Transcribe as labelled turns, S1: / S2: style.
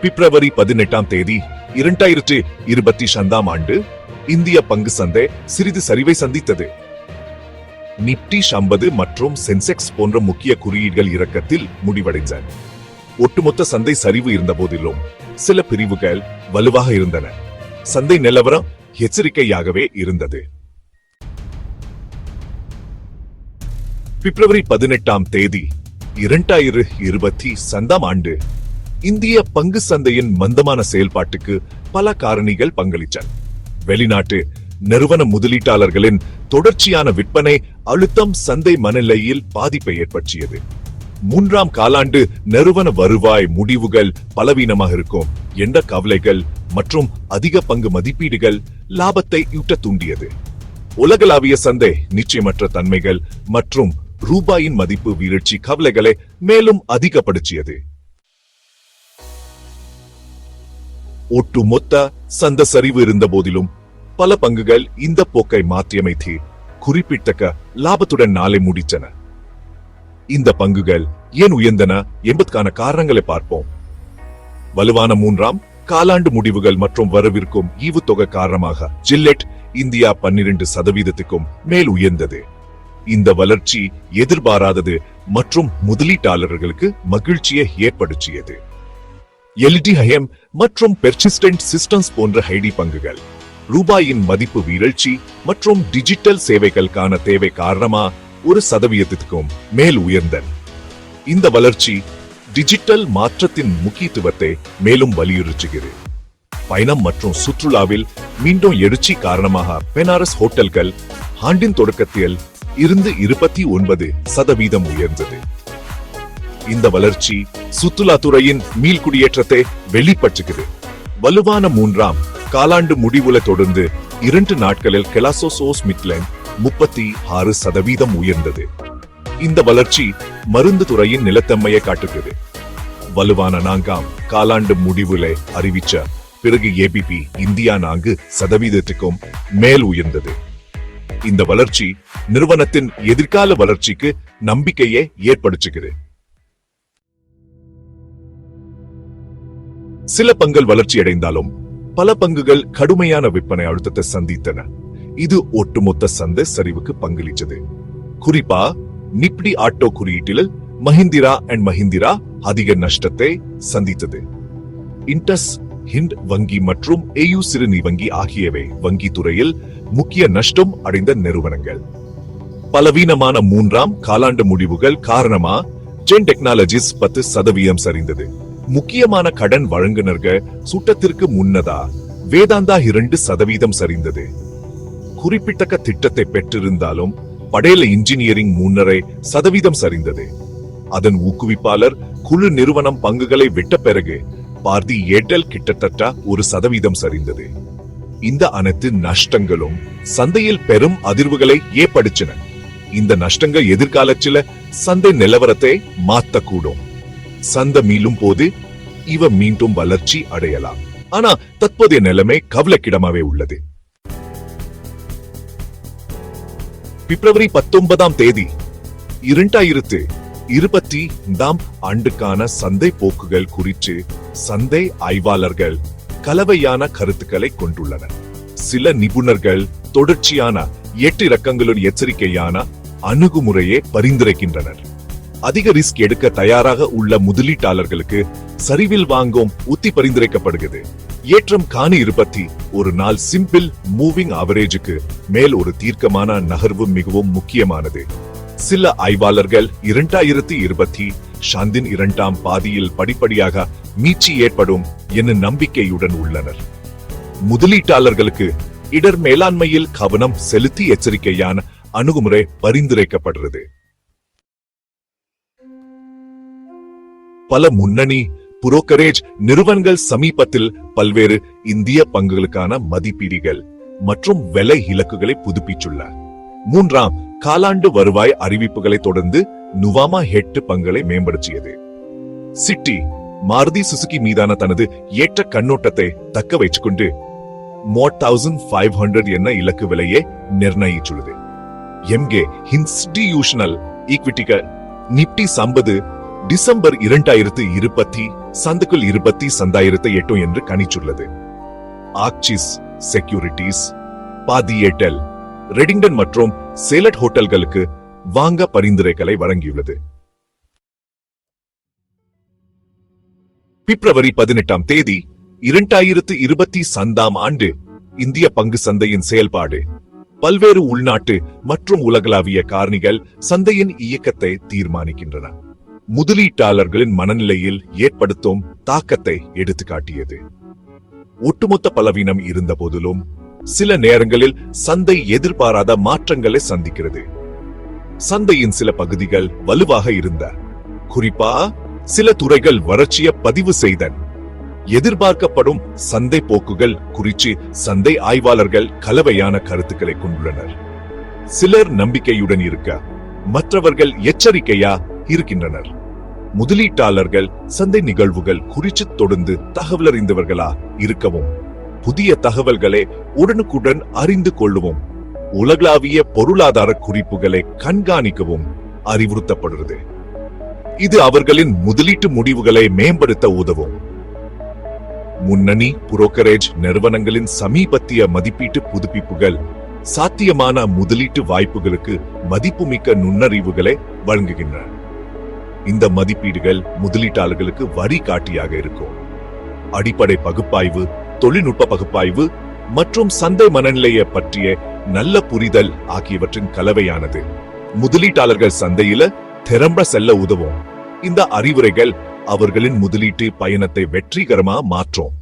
S1: பிப்ரவரி பதினெட்டாம் தேதி இரண்டாயிரத்து இருபத்தி ஐந்தாம் ஆண்டு இந்திய பங்கு சந்தை சிறிது சரிவை சந்தித்தது. நிப்டி ஐம்பது மற்றும் சென்செக்ஸ் போன்ற முக்கிய குறியீடுகள் இறக்கத்தில் முடிவடைந்தன. ஒட்டுமொத்த சந்தை சரிவு இருந்த போதிலும் சில பிரிவுகள் வலுவாக இருந்தன. சந்தை நிலவரம் எச்சரிக்கையாகவே இருந்தது. பிப்ரவரி பதினெட்டாம் தேதி இரண்டாயிரத்து இருபத்தி சந்தாம் ஆண்டு இந்திய பங்கு சந்தையின் மந்தமான செயல்பாட்டுக்கு பல காரணிகள் பங்களித்தன. வெளிநாட்டு நிறுவன முதலீட்டாளர்களின் தொடர்ச்சியான விற்பனை அழுத்தம் சந்தை மனநிலையில் பாதிப்பை ஏற்படுத்தியது. மூன்றாம் காலாண்டு நிறுவன வருவாய் முடிவுகள் பலவீனமாக இருக்கும் என்ற கவலைகள் மற்றும் அதிக பங்கு மதிப்பீடுகள் லாபத்தை ஈட்ட தூண்டியது. உலகளாவிய சந்தை நிச்சயமற்ற தன்மைகள் மற்றும் ரூபாயின் மதிப்பு வீழ்ச்சி கவலைகளை மேலும் அதிகப்படுத்தியது. ஒட்டுமொத்த சந்த சரிவு இருந்த போதிலும் பல பங்குகள் இந்த போக்கை மாற்றியமைத்து குறிப்பிட்டக்க லாபத்துடன் நாளை முடித்தன. இந்த பங்குகள் ஏன் உயர்ந்தன என்பதற்கான காரணங்களை பார்ப்போம். வலுவான மூன்றாம் காலாண்டு முடிவுகள் மற்றும் வரவிருக்கும் ஈவுத்தொகை காரணமாக ஜில்லெட் இந்தியா பன்னிரண்டு சதவீதத்துக்கும் மேல் உயர்ந்தது. இந்த வளர்ச்சி எதிர்பாராதது மற்றும் முதலீட்டாளர்களுக்கு மகிழ்ச்சியை ஏற்படுத்தியது. எல்டிஹெம் மற்றும் பெர்சிஸ்டன்ட் சிஸ்டம்ஸ் போன்ற ஹைடி பங்குகள். ரூபாயின் மதிப்பு வீழ்ச்சி மற்றும் டிஜிட்டல் சேவைகளுக்கான தேவை காரணமா ஒரு சதவீதத்திற்கும் மேல் உயர்ந்தன இந்த வளர்ச்சி டிஜிட்டல் மாற்றத்தின் முக்கியத்துவத்தை மேலும் வலியுறுத்துகிறது. பயணம் மற்றும் சுற்றுலாவில் மீண்டும் எழுச்சி காரணமாக பெனாரஸ் ஹோட்டல்கள் ஆண்டின் தொடக்கத்தில் இருந்து இருபத்தி ஒன்பது சதவீதம் உயர்ந்தது. இந்த வளர்ச்சி சுற்றுலாத்துறையின் மீள்குடியேற்றத்தை வெளிப்படுத்துகிறது வலுவான மூன்றாம் காலாண்டு முடிவுல தொடர்ந்து இரண்டு நாட்களில் கெலாசோசோஸ் மிட்லன் முப்பத்தி ஆறு சதவீதம் உயர்ந்தது. இந்த வளர்ச்சி மருந்து துறையின் நிலத்தன்மையை காட்டுகிறது. வலுவான நான்காம் காலாண்டு முடிவுல அறிவிச்ச பிறகு ஏபிபி இந்தியா நான்கு சதவீதத்துக்கும் மேல் உயர்ந்தது. இந்த வளர்ச்சி நிறுவனத்தின் எதிர்கால வளர்ச்சிக்கு நம்பிக்கையை ஏற்படுத்துகிறது. சில பங்குகள் வளர்ச்சி அடைந்தாலும் பல பங்குகள் கடுமையான விற்பனை அழுத்தத்தை சந்தித்தன. இது ஒட்டுமொத்த சந்தை சரிவுக்கு பங்களிச்சது. குறிப்பா நிப்டி ஆட்டோ குறியீட்டில் மஹிந்திரா அண்ட் மஹிந்திரா அதிக நஷ்டத்தை சந்தித்தது. இன்டஸ் ஹிண்ட் வங்கி மற்றும் ஏயு சிறுநீ வங்கி ஆகியவை வங்கி துறையில் முக்கிய நஷ்டம் அடைந்த நிறுவனங்கள். பலவீனமான மூன்றாம் காலாண்டு முடிவுகள் காரணமா ஜென் டெக்னாலஜிஸ் பத்து சதவீதம் சரிந்தது. முக்கியமான கடன் வழங்குனர்கள் சுட்டத்திற்கு முன்னதா? வேதாந்தா இரண்டு சதவீதம் சரிந்தது. குறிப்பிட்டக்க திட்டத்தை பெற்றிருந்தாலும் படேல இன்ஜினியரிங் மூன்றரை சதவீதம் சரிந்தது. அதன் ஊக்குவிப்பாளர் குழு நிறுவனம் பங்குகளை விட்ட பிறகு பார்தி ஏர்டெல் கிட்டத்தட்ட ஒரு சதவீதம் சரிந்தது. இந்த அனைத்து நஷ்டங்களும் சந்தையில் பெரும் அதிர்வுகளை ஏற்படுத்தின. இந்த நஷ்டங்கள் எதிர்காலச்சில சந்தை நிலவரத்தை மாத்தக்கூடும். சந்தை மீளும் போது இவ மீண்டும் வளர்ச்சி அடையலாம். ஆனா தற்போதைய நிலைமை கவலைக்கிடமாவே உள்ளது. பிப்ரவரி பத்தொன்பதாம் தேதி இரண்டாயிரத்து இருபத்தி ஐந்தாம் ஆண்டுக்கான சந்தை போக்குகள் குறித்து சந்தை ஆய்வாளர்கள் கலவையான கருத்துக்களை கொண்டுள்ளனர். சில நிபுணர்கள் தொடர்ச்சியான எட்டு இரக்கங்களுடன் எச்சரிக்கையான அணுகுமுறையை பரிந்துரைக்கின்றனர். அதிக ரிஸ்க் எடுக்க தயாராக உள்ள முதலீட்டாளர்களுக்கு சரிவில் வாங்கும் உத்தி பரிந்துரைக்கப்படுகிறது. ஏற்றம் காணி இருபத்தி ஒரு நாள் சிம்பிள் மூவிங் அவரேஜுக்கு மேல் ஒரு தீர்க்கமான நகர்வு மிகவும் முக்கியமானது. சில ஆய்வாளர்கள் இரண்டாயிரத்தி இருபத்தி ஷாந்தின் இரண்டாம் பாதியில் படிப்படியாக மீட்சி ஏற்படும் என நம்பிக்கையுடன் உள்ளனர். முதலீட்டாளர்களுக்கு இடர் மேலாண்மையில் கவனம் செலுத்தி எச்சரிக்கையான அணுகுமுறை பரிந்துரைக்கப்படுகிறது. பல முன்னணி புரோக்கரேஜ் நிறுவனங்கள் சமீபத்தில் பல்வேறு இந்திய பங்குகளுக்கான மதிப்பீடுகள் மற்றும் விலை இலக்குகளை புதுப்பிச்சுள்ளார் மூன்றாம் காலாண்டு வருவாய் அறிவிப்புகளை தொடர்ந்து நுவாமா ஹெட்டு பங்குகளை மேம்படுத்தியது. சிட்டி மாருதி சுசுகி மீதான தனது ஏற்ற கண்ணோட்டத்தை தக்க வைத்துக்கொண்டு மோட் தௌசண்ட் ஃபைவ் ஹண்ட்ரட் என இலக்கு விலையை நிர்ணயிச்சுள்ளது எம்கே இன்ஸ்டிடியூஷனல் ஈக்விட்டிகள் நிப்டி சம்பது டிசம்பர் இரண்டாயிரத்து இருபத்தி சந்துக்குள் இருபத்தி சந்தாயிரத்தை எட்டும் என்று கணிச்சுள்ளது. ஆக்சிஸ் செக்யூரிட்டிஸ் பாதியேட்டல் ரெடிங்டன் மற்றும் சேலட் ஹோட்டல்களுக்கு வாங்க பரிந்துரைகளை வழங்கியுள்ளது. பிப்ரவரி பதினெட்டாம் தேதி இரண்டாயிரத்து இருபத்தி சந்தாம் ஆண்டு இந்திய பங்கு சந்தையின் செயல்பாடு. பல்வேறு உள்நாட்டு மற்றும் உலகளாவிய காரணிகள் சந்தையின் இயக்கத்தை தீர்மானிக்கின்றன. முதலீட்டாளர்களின் மனநிலையில் ஏற்படுத்தும் தாக்கத்தை எடுத்துக்காட்டியது. ஒட்டுமொத்த பலவீனம் இருந்த போதிலும் சில நேரங்களில் சந்தை எதிர்பாராத மாற்றங்களை சந்திக்கிறது. சந்தையின் சில பகுதிகள் வலுவாக இருந்த. குறிப்பா சில துறைகள் வறட்சிய பதிவு செய்தன். எதிர்பார்க்கப்படும் சந்தை போக்குகள் குறித்து சந்தை ஆய்வாளர்கள் கலவையான கருத்துக்களை கொண்டுள்ளனர். சிலர் நம்பிக்கையுடன் இருக்க மற்றவர்கள் எச்சரிக்கையா இருக்கின்றனர். முதலீட்டாளர்கள் சந்தை நிகழ்வுகள் குறித்து தொடர்ந்து தகவல் அறிந்தவர்களா இருக்கவும் புதிய தகவல்களை உடனுக்குடன் அறிந்து கொள்ளவும் உலகளாவிய பொருளாதார குறிப்புகளை கண்காணிக்கவும் அறிவுறுத்தப்படுகிறது இது அவர்களின் முதலீட்டு முடிவுகளை மேம்படுத்த உதவும். முன்னணி புரோக்கரேஜ் நிறுவனங்களின் சமீபத்திய மதிப்பீட்டு புதுப்பிப்புகள் சாத்தியமான முதலீட்டு வாய்ப்புகளுக்கு மதிப்புமிக்க நுண்ணறிவுகளை வழங்குகின்றன. இந்த மதிப்பீடுகள் முதலீட்டாளர்களுக்கு வரி காட்டியாக இருக்கும். அடிப்படை பகுப்பாய்வு தொழில்நுட்ப பகுப்பாய்வு மற்றும் சந்தை மனநிலையை பற்றிய நல்ல புரிதல் ஆகியவற்றின் கலவையானது. முதலீட்டாளர்கள் சந்தையில திறம்ப செல்ல உதவும். இந்த அறிவுரைகள் அவர்களின் முதலீட்டு பயணத்தை வெற்றிகரமா மாற்றும்.